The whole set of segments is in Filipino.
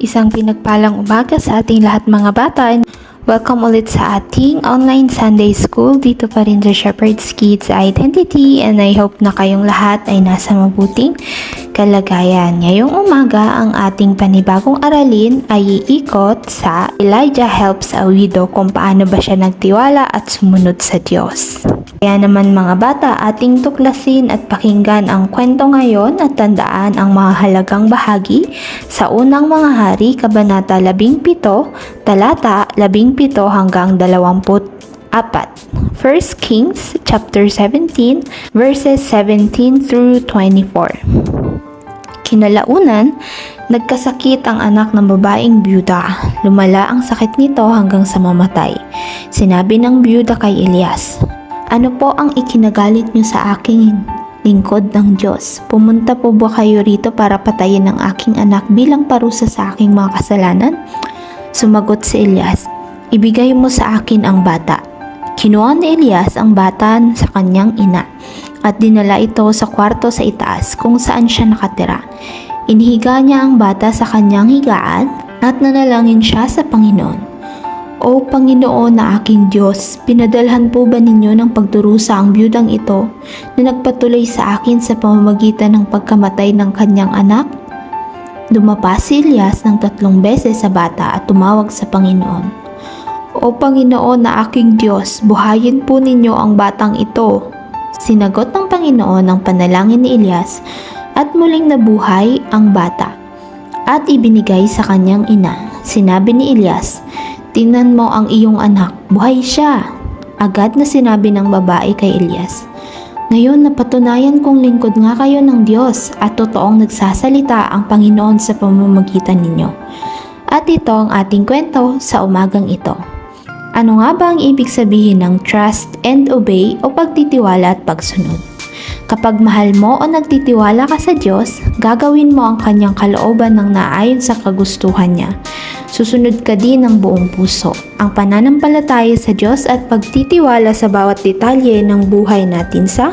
Isang pinagpalang umaga sa ating lahat mga bata. Welcome ulit sa ating online Sunday School dito pa rin sa Shepherd's Kids Identity and I hope na kayong lahat ay nasa mabuting kalagayan. Ngayong umaga, ang ating panibagong aralin ay iikot sa Elijah helps a widow kung paano ba siya nagtiwala at sumunod sa Diyos. Kaya naman mga bata, ating tuklasin at pakinggan ang kwento ngayon at tandaan ang mga halagang bahagi sa unang mga hari, Kabanata 17, talata 17 hanggang 24. 1 Kings chapter 17 verses 17 through 24. Kinalaunan, nagkasakit ang anak ng babaeng byuda. Lumala ang sakit nito hanggang sa mamatay. Sinabi ng byuda kay Elias, Ano po ang ikinagalit niyo sa aking lingkod ng Diyos? Pumunta po ba kayo rito para patayin ang aking anak bilang parusa sa aking mga kasalanan? Sumagot si Elias, Ibigay mo sa akin ang bata. Kinuha ni Elias ang bata sa kanyang ina at dinala ito sa kwarto sa itaas kung saan siya nakatira. Inihiga niya ang bata sa kanyang higaan at nanalangin siya sa Panginoon. O Panginoon na aking Diyos, pinadalhan po ba ninyo ng pagdurusa ang biyudang ito na nagpatuloy sa akin sa pamamagitan ng pagkamatay ng kanyang anak? Dumapa si Elias ng tatlong beses sa bata at tumawag sa Panginoon. O Panginoon na aking Diyos, buhayin po ninyo ang batang ito. Sinagot ng Panginoon ang panalangin ni Elias at muling nabuhay ang bata at ibinigay sa kanyang ina. Sinabi ni Elias, Tingnan mo ang iyong anak, buhay siya. Agad na sinabi ng babae kay Elias, Ngayon napatunayan kong lingkod nga kayo ng Diyos at totoong nagsasalita ang Panginoon sa pamamagitan ninyo. At ito ang ating kwento sa umagang ito. Ano nga ba ang ibig sabihin ng trust and obey o pagtitiwala at pagsunod? Kapag mahal mo o nagtitiwala ka sa Diyos, gagawin mo ang kanyang kalooban ng naayon sa kagustuhan niya. Susunod ka din ng buong puso. Ang pananampalataya sa Diyos at pagtitiwala sa bawat detalye ng buhay natin sa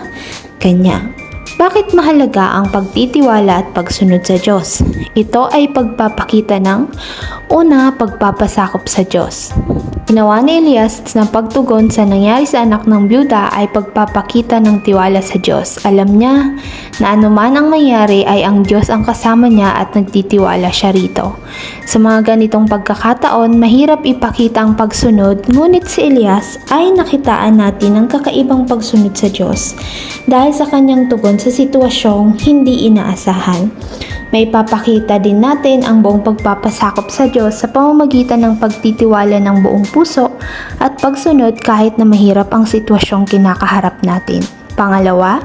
Kanya. Bakit mahalaga ang pagtitiwala at pagsunod sa Diyos? Ito ay pagpapakita ng una, pagpapasakop sa Diyos. Ginawa ni Elias na pagtugon sa nangyari sa anak ng byuda ay pagpapakita ng tiwala sa Diyos. Alam niya na anuman ang mangyari ay ang Diyos ang kasama niya at nagtitiwala siya rito. Sa mga ganitong pagkakataon, mahirap ipakita ang pagsunod, ngunit si Elias ay nakitaan natin ang kakaibang pagsunod sa Diyos dahil sa kanyang tugon sa sitwasyong hindi inaasahan. May papakita din natin ang buong pagpapasakop sa Diyos sa pamamagitan ng pagtitiwala ng buong puso at pagsunod kahit na mahirap ang sitwasyong kinakaharap natin. Pangalawa,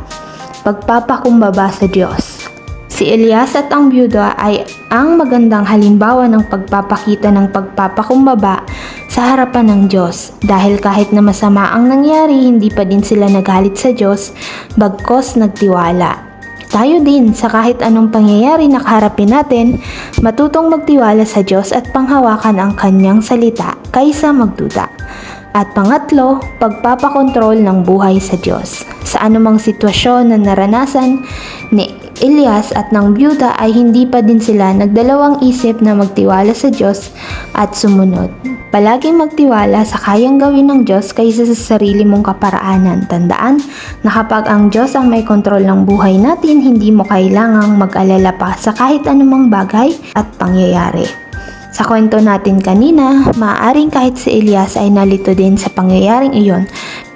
pagpapakumbaba sa Diyos. Si Elias at ang byuda ay ang magandang halimbawa ng pagpapakita ng pagpapakumbaba sa harapan ng Diyos dahil kahit na masama ang nangyari, hindi pa din sila nagalit sa Diyos bagkos nagtiwala. Tayo din sa kahit anong pangyayari na kaharapin natin, matutong magtiwala sa Diyos at panghawakan ang kanyang salita kaysa magduda. At pangatlo, pagpapakontrol ng buhay sa Diyos. Sa anumang sitwasyon na naranasan ni Elias at ng byuda ay hindi pa din sila nagdalawang isip na magtiwala sa Diyos at sumunod. Palaging magtiwala sa kayang gawin ng Diyos kaysa sa sarili mong kaparaanan. Tandaan na kapag ang Diyos ang may kontrol ng buhay natin, hindi mo kailangang mag-alala pa sa kahit anumang bagay at pangyayari. Sa kwento natin kanina, maaaring kahit si Elias ay nalito din sa pangyayaring iyon,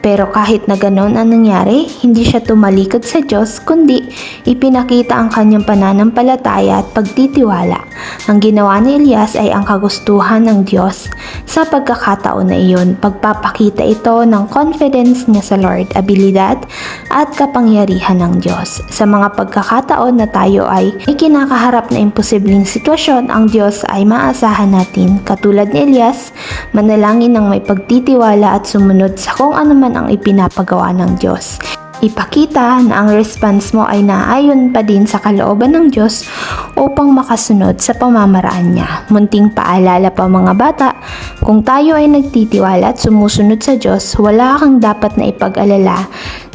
pero kahit na ganoon ang nangyari, hindi siya tumalikod sa Diyos kundi ipinakita ang kanyang pananampalataya at pagtitiwala. Ang ginawa ni Elias ay ang kagustuhan ng Diyos sa pagkakataon na iyon. Pagpapakita ito ng confidence niya sa Lord, abilidad at kapangyarihan ng Diyos. Sa mga pagkakataon na tayo ay ikinakaharap na imposibleng sitwasyon, ang Diyos ay maasahan natin. Katulad ni Elias, manalangin ng may pagtitiwala at sumunod sa kung ano man ang ipinapagawa ng Diyos. Ipakita na ang response mo ay naayon pa din sa kalooban ng Diyos upang makasunod sa pamamaraan niya. Munting paalala pa mga bata, kung tayo ay nagtitiwala at sumusunod sa Diyos, wala kang dapat na ipag-alala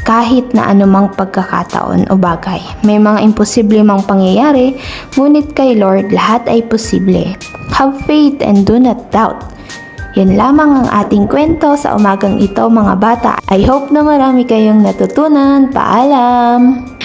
kahit na anumang pagkakataon o bagay. May mga imposible mang pangyayari, ngunit kay Lord lahat ay posible. Have faith and do not doubt. Yan lamang ang ating kwento sa umagang ito mga bata. I hope na marami kayong natutunan. Paalam!